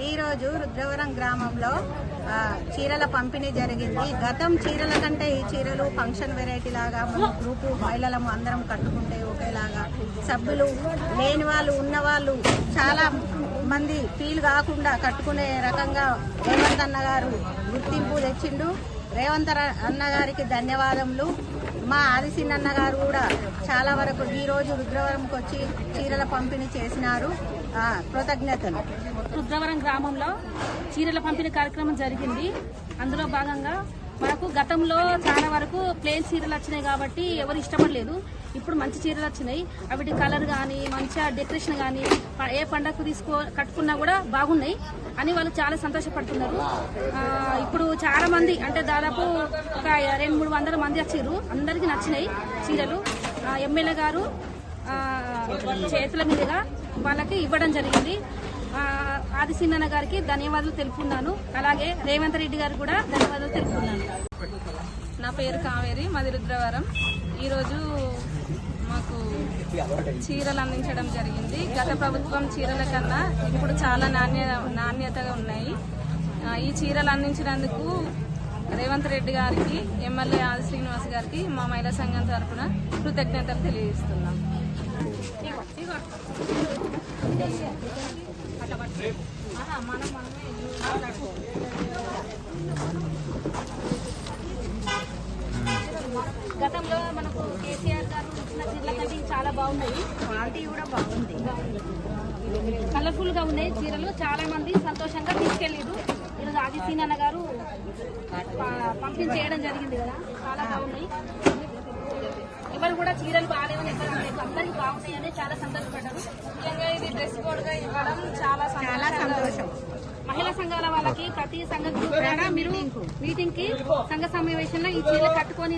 ఈరోజు రుద్రవరం గ్రామంలో చీరల పంపిణీ జరిగింది. గతం చీరల కంటే ఈ చీరలు ఫంక్షన్ వెరైటీ లాగా మన గ్రూపు మహిళలము అందరం కట్టుకుంటే ఒకేలాగా. సభ్యులు లేని వాళ్ళు ఉన్నవాళ్ళు చాలా మంది ఫీల్ కాకుండా కట్టుకునే రకంగా రేవంత్ అన్న గారు గుర్తింపు తెచ్చిండు. రేవంత్ అన్నగారికి అన్న గారికి ధన్యవాదములు. మా ఆదిశీన్ గారు కూడా చాలా వరకు ఈ రోజు రుద్రవరంకి వచ్చి చీరల పంపిణీ చేసినారు. కృతజ్ఞతలు. రుద్రవరం గ్రామంలో చీరల పంపిణీ కార్యక్రమం జరిగింది. అందులో భాగంగా మనకు గతంలో చాలా వరకు ప్లేన్ చీరలు వచ్చినాయి కాబట్టి ఎవరు ఇష్టపడలేదు. ఇప్పుడు మంచి చీరలు వచ్చినాయి. అవిటి కలర్ కానీ మంచిగా డెకరేషన్ కానీ ఏ పండగకు తీసుకో కట్టుకున్నా కూడా బాగున్నాయి. అని వాళ్ళు చాలా సంతోషపడుతున్నారు. ఇప్పుడు చాలా మంది అంటే దాదాపు ఒక రెండు మూడు వందల మంది వచ్చారు అందరికీ నచ్చినాయి చీరలు. ఎమ్మెల్యే గారు చేతుల మీదుగా వాళ్ళకి ఇవ్వడం జరిగింది. ఆదిశీనన్న గారికి ధన్యవాదాలు తెలుపుకున్నాను అలాగే రేవంత్ రెడ్డి గారు కూడా ధన్యవాదాలు తెలుపుకున్నాను నా పేరు కావేరి మాది రుద్రవరం. ఈరోజు మాకు చీరలు అందించడం జరిగింది. గత ప్రభుత్వం చీరల కన్నా ఇప్పుడు చాలా నాణ్య నాణ్యతగా ఉన్నాయి. ఈ చీరలు అందించినందుకు రేవంత్ రెడ్డి గారికి ఎమ్మెల్యే ఆది శ్రీనివాస్ గారికి మా మహిళా సంఘం తరఫున కృతజ్ఞతలు తెలియజేస్తున్నాం. గతంలో మనకు కేసీఆర్ గారు ఇచ్చిన చీరల కంటే చాలా బాగున్నాయి. క్వాలిటీ కూడా బాగుంది. కలర్ఫుల్గా ఉన్నాయి చీరలు. చాలా మంది సంతోషంగా తీసుకెళ్ళారు ఈరోజు అన్న గారు పంపిణీ చేయడం జరిగింది కదా. చాలా బాగున్నాయి. ఎవరు కూడా చీరలు బాగాలేవని ఎక్కడ లేదు అందరికి బాగున్నాయని చాలా సంతోషపడ్డారు. ముఖ్యంగా ఇది డ్రెస్ కోడ్గా ఇవ్వడం చాలా చాలా సంతోషం. మహిళా సంఘాల వాళ్ళకి ప్రతి సంఘ మీరు మీటింగ్కి సంఘ సమావేశంలో ఈ చీరలు కట్టుకొని